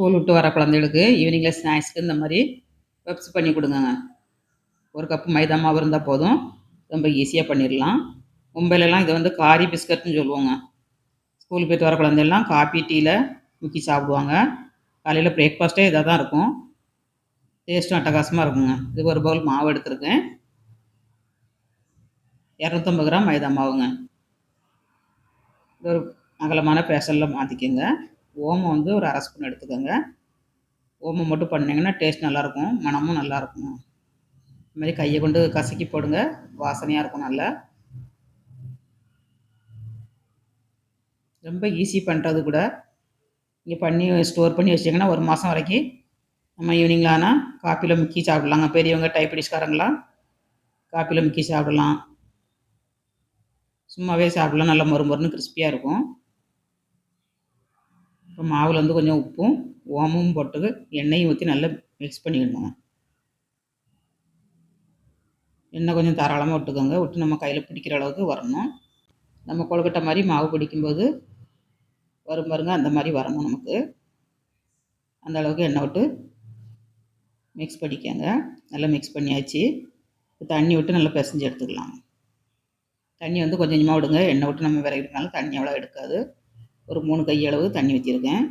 School விட்டு வர குழந்தைகளுக்கு ஈவினிங்கில் ஸ்நாக்ஸ்க்கு இந்த மாதிரி பப்ஸ் பண்ணி கொடுங்கங்க. ஒரு கப்பு மைதா மாவு இருந்தால் போதும். ரொம்ப ஈஸியாக பண்ணிடலாம். மும்பைலலாம் இதை வந்து காரி பிஸ்கட்னு சொல்லுவோங்க. ஸ்கூல் போய்ட்டு வர குழந்தைலாம் காப்பி டீயில் முக்கி சாப்பிடுவாங்க. காலையில் பிரேக்ஃபாஸ்ட்டே இதாக தான் இருக்கும். டேஸ்ட்டும் அட்டகாசமாக இருக்குங்க. இது ஒரு பவுல் மாவு எடுத்துருக்கேன். இரநூத்தம்பது கிராம் மைதா மாவுங்க. இது ஒரு அகலமான பேசலில் மாற்றிக்கோங்க ஓமம் வந்து ஒரு அரை ஸ்பூன் எடுத்துக்கோங்க. ஓமம் மட்டும் பண்ணிங்கன்னா டேஸ்ட் நல்லாயிருக்கும் மனமும் நல்லாயிருக்கும். இது மாதிரி கையை கொண்டு கசக்கி போடுங்க வாசனையாக இருக்கும் நல்லா. ரொம்ப ஈஸி பண்ணுறது கூட. இங்கே பண்ணி ஸ்டோர் பண்ணி வச்சிங்கன்னா ஒரு மாதம் வரைக்கும் நம்ம ஈவினிங்கில் ஆனால் காப்பியில் முக்கி சாப்பிட்லாங்க. பெரியவங்க டைப்பிடிஸ்காரங்களாம் காப்பியில் முக்கி சாப்பிடலாம். சும்மாவே சாப்பிடலாம் நல்லா மொறு மொறுன்னு கிறிஸ்பியாக இருக்கும். இப்போ மாவில் வந்து கொஞ்சம் உப்பும் ஓமமும் போட்டு எண்ணெயும் ஊற்றி நல்லா மிக்ஸ் பண்ணிவிடணுங்க எண்ணெய் கொஞ்சம் தாராளமாக விட்டுக்கோங்க. விட்டு நம்ம கையில் பிடிக்கிற அளவுக்கு வரணும். நம்ம கொழுக்கட்டை மாதிரி மாவு பிடிக்கும்போது வரும் பாருங்க அந்த மாதிரி வரணும் நமக்கு. அந்த அளவுக்கு எண்ணெய் விட்டு மிக்ஸ் பண்ணிக்கோங்க. நல்லா மிக்ஸ் பண்ணியாச்சு. தண்ணி விட்டு நல்லா பிசைஞ்சு எடுத்துக்கலாம். தண்ணி வந்து கொஞ்சம் கொஞ்சமாக விடுங்க. எண்ணெய் விட்டு நம்ம விரைக்கிறதுனால தண்ணி அவ்வளோ எடுக்காது. ஒரு மூணு கையளவு தண்ணி ஊற்றிருக்கேன்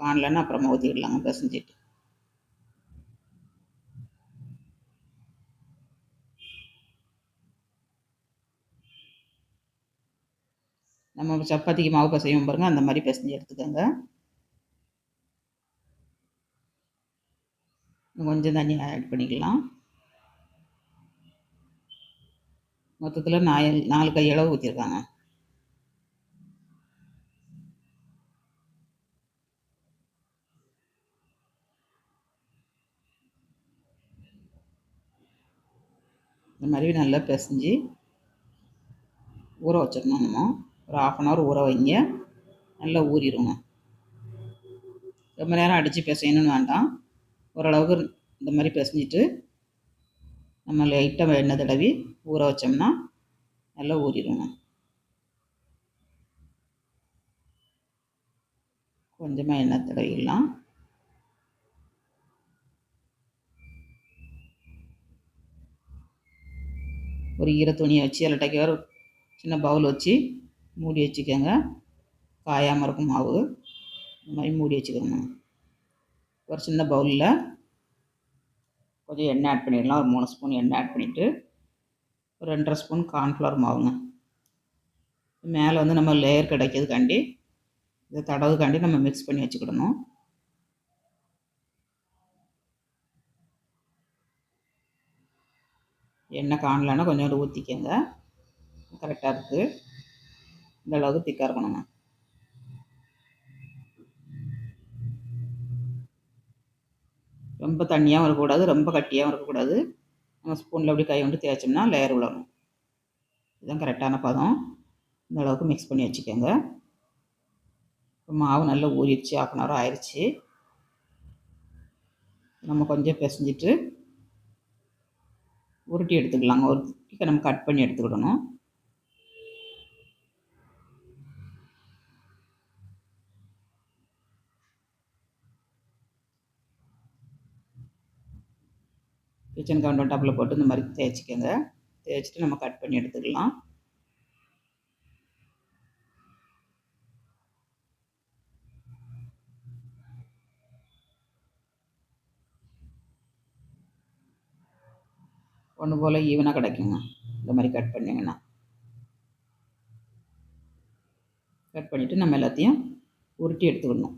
காணலன்னா அப்புறமா ஊற்றிடலாங்க பிசைஞ்சிட்டு நம்ம சப்பாத்திக்கு மாவு பசையும் பாருங்கள் அந்த மாதிரி பிசைஞ்சு எடுத்துக்கோங்க. கொஞ்சம் தண்ணி ஆட் பண்ணிக்கலாம். மொத்தத்தில் நாலு நாலு கையளவு ஊற்றிருக்காங்க இந்த மாதிரி நல்லா பிசைஞ்சு ஊற வச்சிடணும் நம்ம. ஒரு ஆஃப் அன் ஹவர் ஊற வைங்க. நல்லா ஊறிடுங்க. ரொம்ப நேரம் அடித்து பிசையணும்னு வேண்டாம். ஓரளவுக்கு இந்த மாதிரி பிசைஞ்சிட்டு நம்ம லைட்டாக எண்ணெய் தடவி ஊற வச்சோம்னா நல்லா ஊறிடுங்க. கொஞ்சமாக எண்ணெய் தடவிடலாம். ஒரு ஈர துணியை வச்சு இல்லாட்டாக்கி ஒரு சின்ன பவுல் வச்சு மூடி வச்சுக்கோங்க. காயாமல் இருக்கும் மாவு இந்த மாதிரி மூடி வச்சுக்கோங்க. ஒரு சின்ன பவுலில் கொஞ்சம் எண்ணெய் ஆட் பண்ணிடலாம். ஒரு மூணு ஸ்பூன் எண்ணெய் ஆட் பண்ணிவிட்டு ஒரு ரெண்டரை ஸ்பூன் கார்ன்ஃப்ளவர் மாவுங்க. மேலே வந்து நம்ம லேயர் கிடைக்கிறதுக்காண்டி இதை தடவுக்காண்டி நம்ம மிக்ஸ் பண்ணி வச்சுக்கிடணும். எண்ணெய் காணலன்னா கொஞ்சோண்டு ஊற்றிக்கோங்க கரெக்டாக இருக்குது இந்த அளவுக்கு திக்காக இருக்கணுங்க. ரொம்ப தண்ணியாகவும் இருக்கக்கூடாது ரொம்ப கட்டியாகவும் இருக்கக்கூடாது. நம்ம ஸ்பூனில் அப்படி கை கொண்டு தேய்ச்சோம்னா லேயர் விழணும் இதுதான் கரெக்டான பதம். இந்த அளவுக்கு மிக்ஸ் பண்ணி வச்சுக்கோங்க. இப்போ மாவு நல்லா ஊறிடுச்சு ஆஃப் அன் ஹவர் ஆயிடுச்சு. நம்ம கொஞ்சம் பிசைஞ்சிட்டு உருட்டி எடுத்துக்கலாங்க. ஒரு உருட்டி நம்ம கட் பண்ணி எடுத்துக்கிடணும். கிச்சன் கவுண்டர் டாப்பில் போட்டு இந்த மாதிரி தேய்ச்சிக்கோங்க. தேய்ச்சிட்டு நம்ம கட் பண்ணி எடுத்துக்கலாம். ஒன்று போல் ஈவனாக கிடைக்குங்க. இந்த மாதிரி கட் பண்ணிங்கன்னா. கட் பண்ணிவிட்டு நம்ம எல்லாத்தையும் உருட்டி எடுத்துக்கணும்.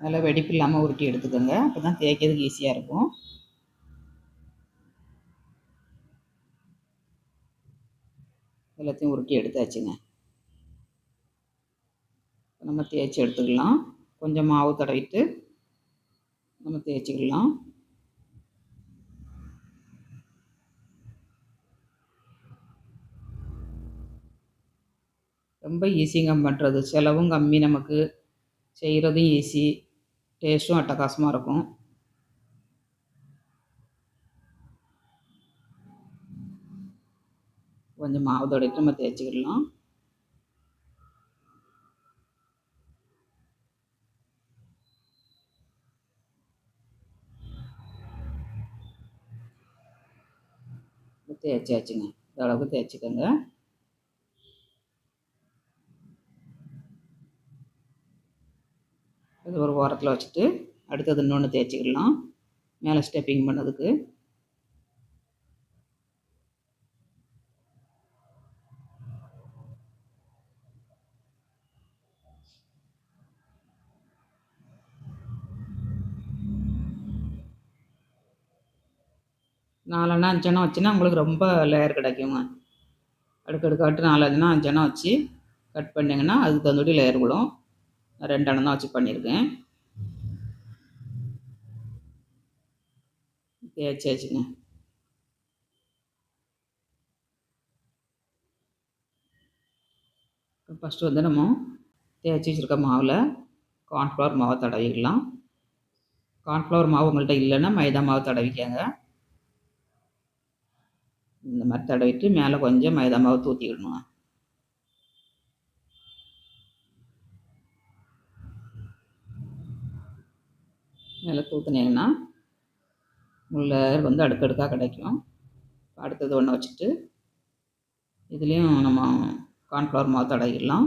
நல்லா வெடிப்பு இல்லாமல் உருட்டி எடுத்துக்கோங்க. அப்போ தான் தேய்க்கிறதுக்கு ஈஸியாக இருக்கும். எல்லாத்தையும் உருட்டி எடுத்தாச்சுங்க. நம்ம தேய்ச்சி எடுத்துக்கலாம். கொஞ்சம் மாவு தடவிட்டு நம்ம தேய்ச்சிக்கலாம். ரொம்ப ஈஸிங்க பண்ணுறது செலவும் கம்மி நமக்கு. செய்கிறதும் ஈஸி. டேஸ்ட்டும் அட்டகாசமாக இருக்கும். கொஞ்சம் மாவு தடவிட்டு நம்ம தேய்ச்சிக்கிடலாம் தேய்ச்சாச்சுங்க இந்த அளவுக்கு தேய்ச்சிக்கோங்க. இது ஒரு ஓரத்தில் வச்சுட்டு அடுத்தது இன்னொன்று தேய்ச்சிக்கலாம். மேலே ஸ்டெப்பிங் பண்ணதுக்கு. நாலனா அஞ்சனா வச்சுன்னா உங்களுக்கு ரொம்ப லேயர் கிடைக்குங்க. அடுக்கடுக்காட்டு நாலு அஞ்செண்ணா வச்சு கட் பண்ணிங்கன்னா அதுக்கு தகுந்தபடி லேயர் விடும். ரெண்டு எண்ணம் தான் வச்சு பண்ணியிருக்கேன். தேய்ச்சாச்சுங்க ஃபஸ்ட்டு வந்து நம்ம தேய்ச்சி வச்சுருக்க மாவில் கார்ன்ஃப்ளவர் மாவை தடவிக்கலாம் கார்ன்ஃப்ளவர் மாவு உங்கள்கிட்ட இல்லைன்னா மைதா மாவு தடவிக்கங்க. இந்த மாதிரி தடவிட்டு மேலே கொஞ்சம் மைதா மாவு தூத்திக்கிடணும் மேலே தூத்துனீங்கன்னா உள்ள வந்து அடுக்கடுக்காக கிடைக்கும். அடுத்தது ஒன்று வச்சுட்டு இதுலேயும் நம்ம கார்ன்ஃப்ளவர் மாவு தடவிடலாம்.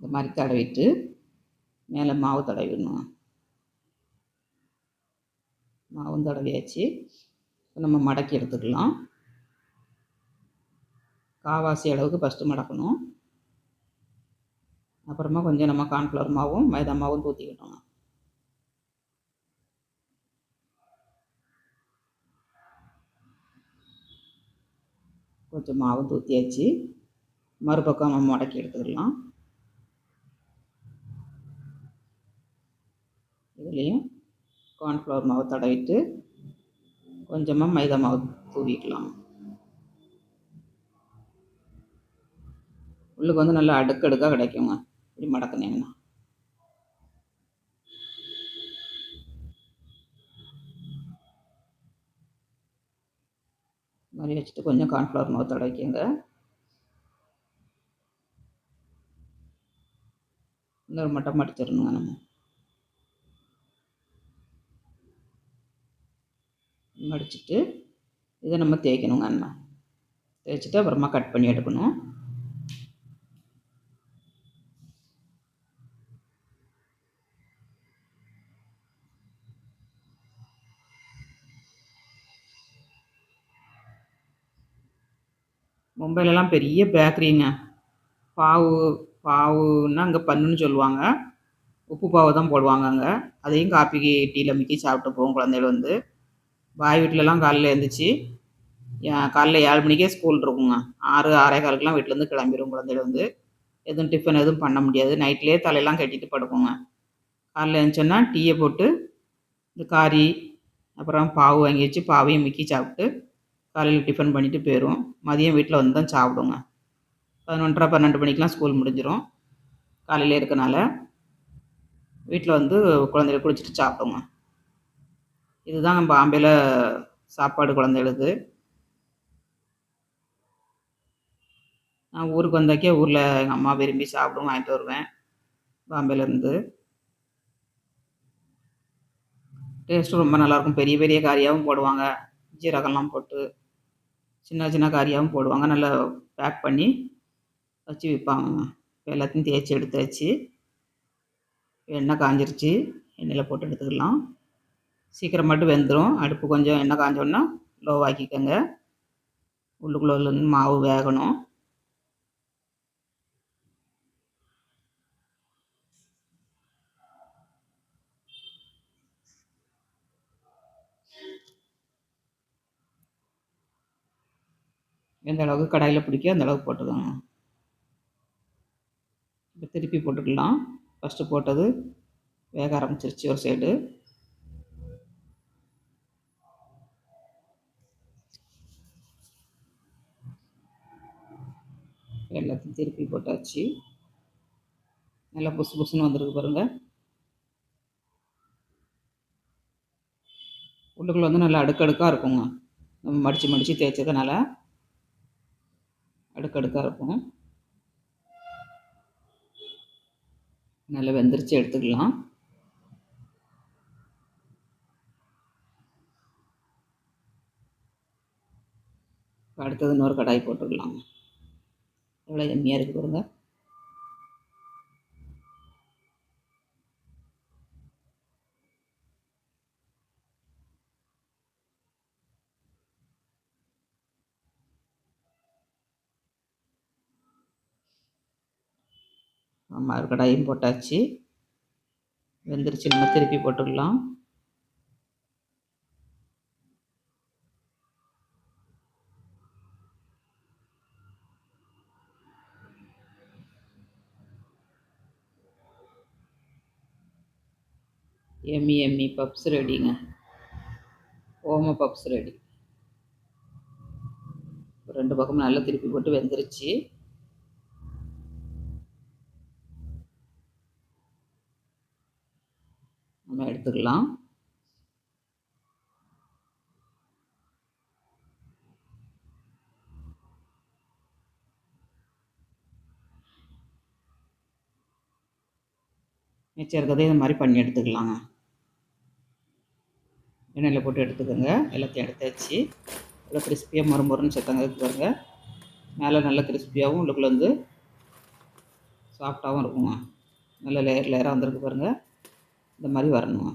இந்த மாதிரி தடவிட்டு மேலே மாவு தடவிடணும். மாவும் தடவியாச்சு. நம்ம மடக்கி எடுத்துக்கலாம். காவாசி அளவுக்கு ஃபஸ்ட்டு மடக்கணும். அப்புறமா கொஞ்சம் நம்ம கார்ன்ஃப்ளவர் மாவும் மைதா மாவும் தூத்திக்கிட்டோம் கொஞ்சம் மாவும் தூத்தியாச்சு. மறுபக்கம் நம்ம மடக்கி எடுத்துக்கலாம். இதுலேயும் கார்ன்ஃப்ளவர் மாவு தடவிட்டு கொஞ்சமாக மைதா மாவு தூவிக்கலாம். உள்ளுக்கு வந்து நல்லா அடுக்கடுக்காக கிடைக்குங்க. இப்படி மடக்குனீங்கன்னா. மாதிரி வச்சுட்டு கொஞ்சம் கார்ன்ஃப்ளவர் மாவு தடவிக்கங்க. இன்னொரு மட்டம் மடிச்சிடணுங்க நம்ம. மடிச்சுட்டு இதை நம்ம தேய்க்கணுங்க அண்ணா. தேய்ச்சிட்டு அப்புறமா கட் பண்ணி எடுக்கணும். மும்பைலலாம் பெரிய பேக்கரிங்க பாவு பாவுன்னா அங்கே பண்ணுன்னு சொல்லுவாங்க. உப்பு பாவு தான் போடுவாங்க அங்கே. அதையும் காப்பிக்கு டீயில் மிக்கி சாப்பிட்டு போவோம் குழந்தைகள் வந்து. பாய் வீட்டிலலாம் காலையில் எழுந்திரிச்சி காலைல ஏழு மணிக்கே ஸ்கூல் இருக்குங்க. ஆறு ஆறே காலுக்கெலாம் வீட்டிலேருந்து கிளம்பிடும் குழந்தைகள் வந்து. எதுவும் டிஃபன் எதுவும் பண்ண முடியாது. நைட்லேயே தலையெல்லாம் கட்டிட்டு படுக்குங்க காலைல எழுந்துச்சோன்னா டீயை போட்டு இந்த காரி அப்புறம் பாவு வாங்கி வச்சு பாவையும் மிக்கி சாப்பிட்டு காலையில் டிஃபன் பண்ணிவிட்டு போயிடும் மதியம் வீட்டில் வந்து தான் சாப்பிடுங்க. பதினொன்றரை பன்னெண்டு மணிக்கெலாம் ஸ்கூல் முடிஞ்சிடும் காலையில் இருக்கனால வீட்டில் வந்து குழந்தைகள் குளிச்சுட்டு சாப்பிடுங்க. இதுதான் பாம்பேயில் சாப்பாடு குழந்தைகளுக்கு. நான் ஊருக்கு வந்தாக்கே ஊரில் எங்கள் அம்மா விரும்பி சாப்பிடும் வாங்கிட்டு வருவேன். பாம்பேலேருந்து டேஸ்ட்டும் ரொம்ப நல்லாயிருக்கும் பெரிய பெரிய காரியாகவும் போடுவாங்க. ஜீரகம்லாம் போட்டு சின்ன சின்ன காரியாகவும் போடுவாங்க. நல்லா பேக் பண்ணி வச்சு விற்பாங்க எல்லாத்தையும் தேய்ச்சி எடுத்து வச்சு எண்ணெய் காஞ்சிருச்சு. எண்ணெயில் போட்டு எடுத்துக்கலாம். சீக்கிரம் மட்டும் வெந்துடும் அடுப்பு கொஞ்சம் எண்ணெய் காஞ்சோன்னா லோவாக்கிக்கோங்க உள்ளுக்குள்ளே மாவு வேகணும். எந்த அளவுக்கு கடாயில் பிடிக்கோ அந்த அளவுக்கு போட்டுக்கோங்க. இப்போ திருப்பி போட்டுக்கலாம். ஃபஸ்ட்டு போட்டது வேக ஆரம்பிச்சிருச்சு ஒரு சைடு எல்லாத்தையும் திருப்பி போட்டாச்சு. நல்லா புசு புசுன்னு வந்திருக்கு பாருங்கள் உள்ளுக்குள்ளே வந்து நல்லா அடுக்கடுக்காக இருக்குங்க. நம்ம மடித்து மடித்து தேய்ச்சதுனால அடுக்கடுக்காக இருக்கும். நல்லா வெந்திரிச்சு எடுத்துக்கலாம். அடுத்தது இன்னொரு கடாய் போட்டுக்கலாங்க. எவ்வளோ எம்மியாக இருக்குது பாருங்கள் மறு கடாயும் போட்டாச்சு. வெந்துருச்சு நம்ம திருப்பி போட்டுடலாம். எம்மி எம்மி பப்ஸ் ரெடிங்க. ஓம பப்ஸ் ரெடி. ரெண்டு பக்கமும் நல்லா திருப்பி போட்டு வெந்துருச்சு. நம்ம எடுத்துக்கலாம். மிச்சம் இருக்கிறதே இந்த மாதிரி பண்ணி எடுத்துக்கலாங்க. எண்ணெயில் போட்டு எடுத்துக்கோங்க. எல்லாத்தையும் எடுத்தாச்சு. நல்லா கிறிஸ்பியாக மொறு மொறுன்னு சத்தங்க. பாருங்கள் மேலே நல்ல கிறிஸ்பியாகவும் உள்ளுக்குள்ள வந்து சாஃப்டாகவும் இருக்குங்க. நல்ல லேயர் லேயராக வந்திருக்கு பாருங்கள் இந்த மாதிரி வரணுங்க.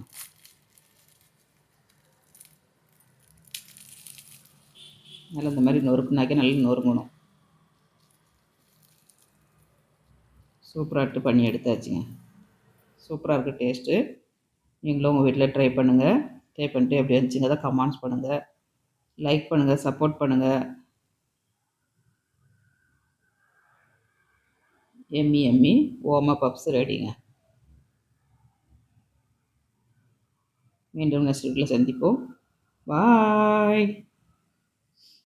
நல்லா இந்த மாதிரி நொறுக்குனாக்கே நல்லா நொறுங்கணும். சூப்பராக பண்ணி எடுத்தாச்சுங்க. சூப்பராக இருக்குது டேஸ்ட்டு நீங்களும் உங்கள் வீட்டில் ட்ரை பண்ணுங்கள் ட்ரை பண்ணிட்டு எப்படி இருந்துச்சுங்க தான் கமெண்ட்ஸ் பண்ணுங்கள் லைக் பண்ணுங்கள் சப்போர்ட் பண்ணுங்கள் எம்மி எம்மி ஓமா பப்ஸ் ரெடிங்க மீண்டும் நெக்ஸ்ட் வீட்டில் சந்திப்போம். பாய்